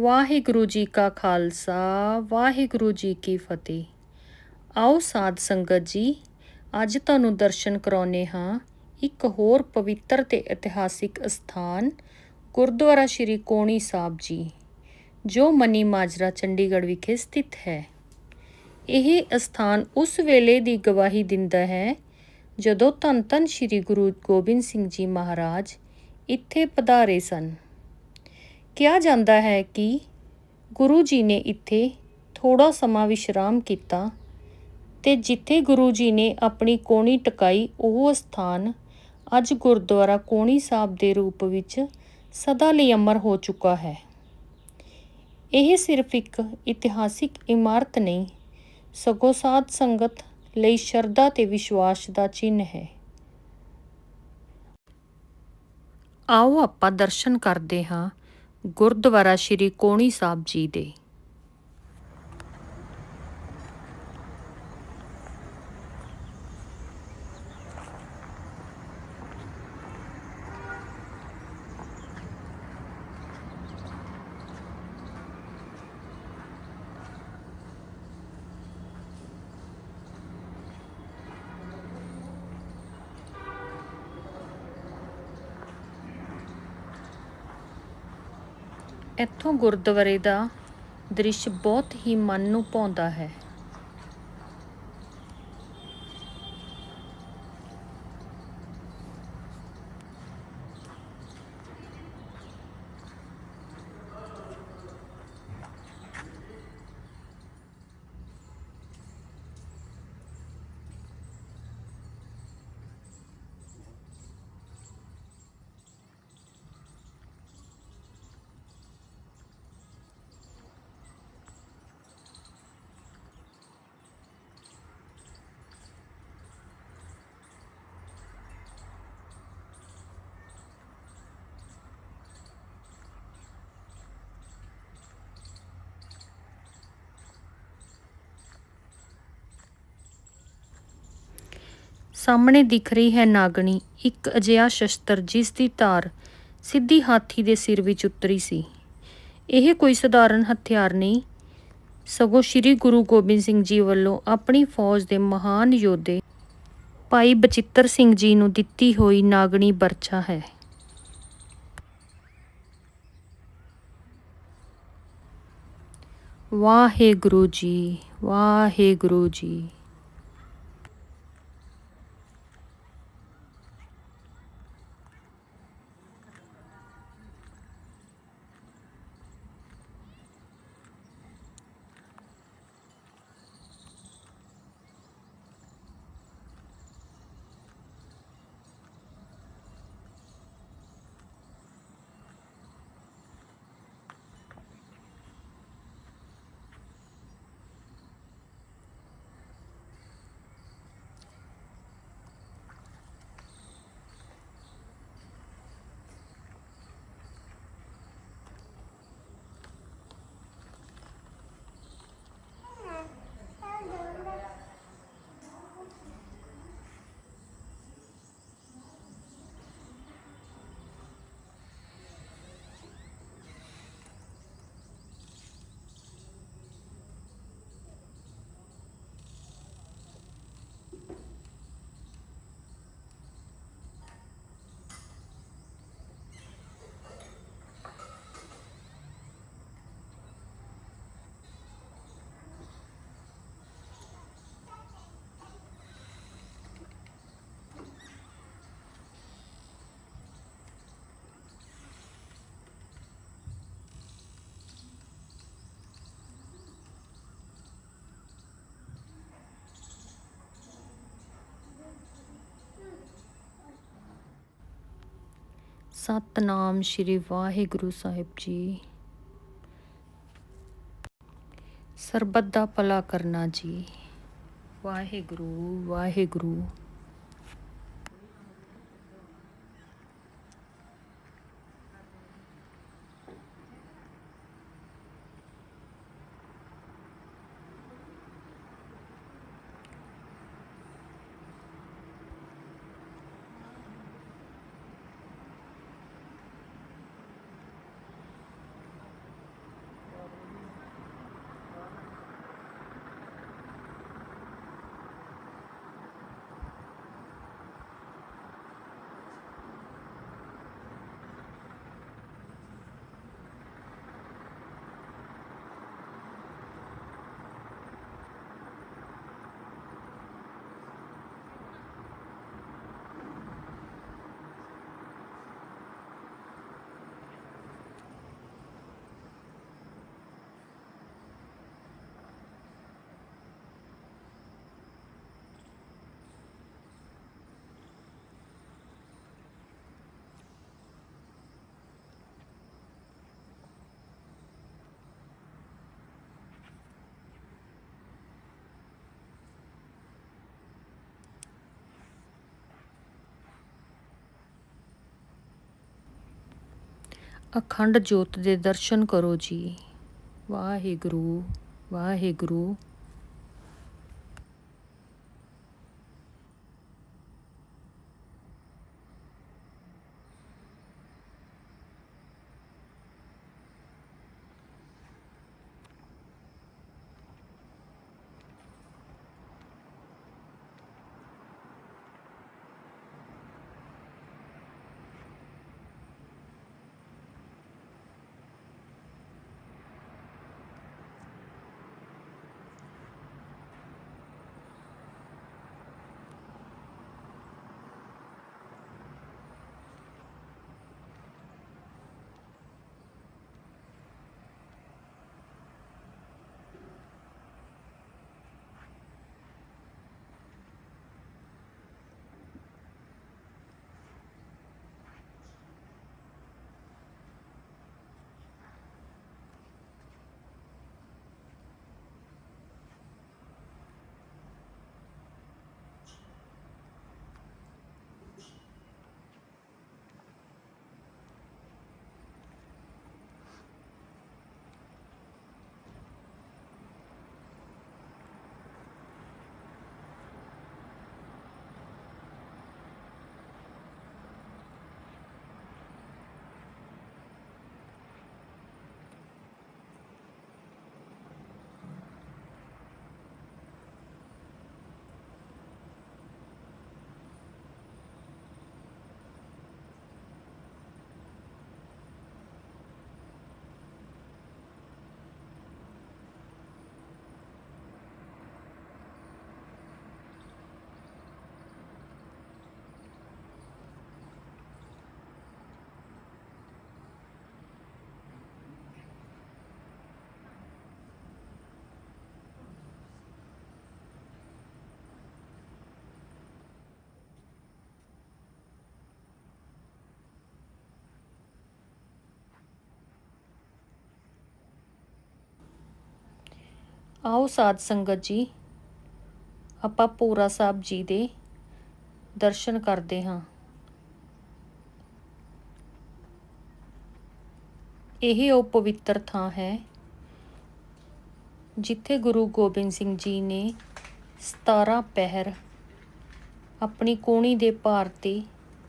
ਵਾਹਿਗੁਰੂ ਜੀ ਕਾ ਖਾਲਸਾ, ਵਾਹਿਗੁਰੂ ਜੀ ਕੀ ਫਤਿਹ। ਆਓ ਸਾਧ ਸੰਗਤ ਜੀ, ਅੱਜ ਤੁਹਾਨੂੰ ਦਰਸ਼ਨ ਕਰਾਉਨੇ ਹਾਂ ਇੱਕ ਹੋਰ ਪਵਿੱਤਰ ਤੇ ਇਤਿਹਾਸਿਕ ਸਥਾਨ, ਗੁਰਦੁਆਰਾ ਸ਼੍ਰੀ ਕੋਣੀ ਸਾਹਿਬ ਜੀ, ਜੋ ਮਨੀ ਮਾਜਰਾ, ਚੰਡੀਗੜ੍ਹ ਵਿਖੇ ਸਥਿਤ ਹੈ। ਇਹ ਸਥਾਨ ਉਸ ਵੇਲੇ ਦੀ ਗਵਾਹੀ ਦਿੰਦਾ ਹੈ, ਜਦੋਂ ਧੰਨ ਧੰਨ ਸ਼੍ਰੀ ਗੁਰੂ ਗੋਬਿੰਦ ਸਿੰਘ ਜੀ ਮਹਾਰਾਜ ਇੱਥੇ ਪਧਾਰੇ ਸਨ। ਕਿਹਾ ਜਾਂਦਾ ਹੈ ਕਿ ਗੁਰੂ ਜੀ ਨੇ ਇੱਥੇ ਥੋੜਾ ਸਮਾਂ ਵਿਸ਼ਰਾਮ ਕੀਤਾ ਤੇ ਜਿੱਥੇ ਗੁਰੂ ਜੀ ਨੇ ਆਪਣੀ ਕੋਣੀ ਟਿਕਾਈ, ਉਹ ਸਥਾਨ ਅੱਜ ਗੁਰਦੁਆਰਾ ਕੋਣੀ ਸਾਹਿਬ ਦੇ ਰੂਪ ਵਿੱਚ ਸਦਾ ਲਈ ਅਮਰ ਹੋ ਚੁੱਕਾ ਹੈ। ਇਹ ਸਿਰਫ ਇੱਕ ਇਤਿਹਾਸਿਕ ਇਮਾਰਤ ਨਹੀਂ, ਸਗੋਂ ਸਾਧ ਸੰਗਤ ਲਈ ਸ਼ਰਧਾ ਤੇ ਵਿਸ਼ਵਾਸ ਦਾ ਚਿੰਨ੍ਹ ਹੈ। ਆਓ ਆਪਾਂ ਦਰਸ਼ਨ ਕਰਦੇ ਹਾਂ ਗੁਰਦੁਆਰਾ ਸ਼੍ਰੀ ਕੋਣੀ ਸਾਹਿਬ ਜੀ ਦੇ। ਇੱਥੋਂ ਗੁਰਦੁਆਰੇ ਦਾ ਦ੍ਰਿਸ਼ ਬਹੁਤ ਹੀ ਮਨ ਨੂੰ ਭਾਉਂਦਾ ਹੈ। ਸਾਹਮਣੇ ਦਿਖ ਰਹੀ ਹੈ ਨਾਗਣੀ, ਇੱਕ ਅਜਿਹਾ ਸ਼ਸਤਰ ਜਿਸ ਦੀ ਧਾਰ ਸਿੱਧੀ ਹਾਥੀ ਦੇ ਸਿਰ ਵਿੱਚ ਉਤਰੀ ਸੀ। ਇਹ ਕੋਈ ਸਧਾਰਨ ਹਥਿਆਰ ਨਹੀਂ। ਸਗੋਂ ਸ੍ਰੀ ਗੁਰੂ ਗੋਬਿੰਦ ਸਿੰਘ ਜੀ ਵੱਲੋਂ ਆਪਣੀ ਫੌਜ ਦੇ ਮਹਾਨ ਯੋਧੇ ਭਾਈ ਬਚਿੱਤਰ ਸਿੰਘ ਜੀ ਨੂੰ ਦਿੱਤੀ ਹੋਈ ਨਾਗਣੀ ਬਰਛਾ ਹੈ। ਵਾਹਿਗੁਰੂ ਜੀ ਵਾਹਿਗੁਰੂ ਜੀ। ਸਤਨਾਮ ਸ਼੍ਰੀ ਵਾਹਿਗੁਰੂ ਸਾਹਿਬ ਜੀ। ਸਰਬੱਤ ਦਾ ਭਲਾ ਕਰਨਾ ਜੀ। ਵਾਹਿਗੁਰੂ ਵਾਹਿਗੁਰੂ। ਅਖੰਡ ਜੋਤ ਦੇ ਦਰਸ਼ਨ ਕਰੋ ਜੀ। ਵਾਹਿਗੁਰੂ ਵਾਹਿਗੁਰੂ। ਆਓ ਸਾਧ ਸੰਗਤ ਜੀ, ਆਪਾਂ ਪੂਰਾ ਸਾਹਿਬ ਜੀ ਦੇ ਦਰਸ਼ਨ ਕਰਦੇ ਹਾਂ। ਇਹ ਉਹ ਪਵਿੱਤਰ ਥਾਂ ਹੈ, ਜਿੱਥੇ ਗੁਰੂ ਗੋਬਿੰਦ ਸਿੰਘ ਜੀ ਨੇ 17 ਪਹਿਰ ਆਪਣੀ ਕੋਣੀ ਦੇ ਭਾਰ ਤੇ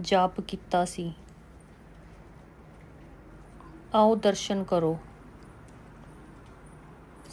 ਜਾਪ ਕੀਤਾ ਸੀ। ਆਓ ਦਰਸ਼ਨ ਕਰੋ।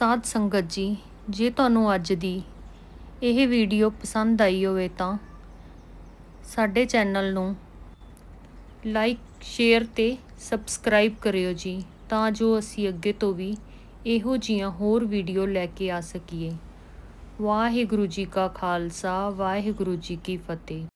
ਸਾਧ ਸੰਗਤ ਜੀ, ਜੇ ਤੁਹਾਨੂੰ ਅੱਜ ਦੀ ਇਹ ਵੀਡੀਓ ਪਸੰਦ ਆਈ ਹੋਵੇ ਤਾਂ ਸਾਡੇ ਚੈਨਲ ਨੂੰ ਲਾਈਕ, ਸ਼ੇਅਰ ਤੇ ਸਬਸਕ੍ਰਾਈਬ ਕਰਿਓ ਜੀ, ਤਾਂ ਜੋ ਅਸੀਂ ਅੱਗੇ ਤੋਂ ਵੀ ਇਹੋ ਜੀਆਂ ਹੋਰ ਵੀਡੀਓ ਲੈ ਕੇ ਆ ਸਕੀਏ। ਵਾਹਿਗੁਰੂ ਜੀ ਕਾ ਖਾਲਸਾ, ਵਾਹਿਗੁਰੂ ਜੀ ਕੀ ਫਤਿਹ।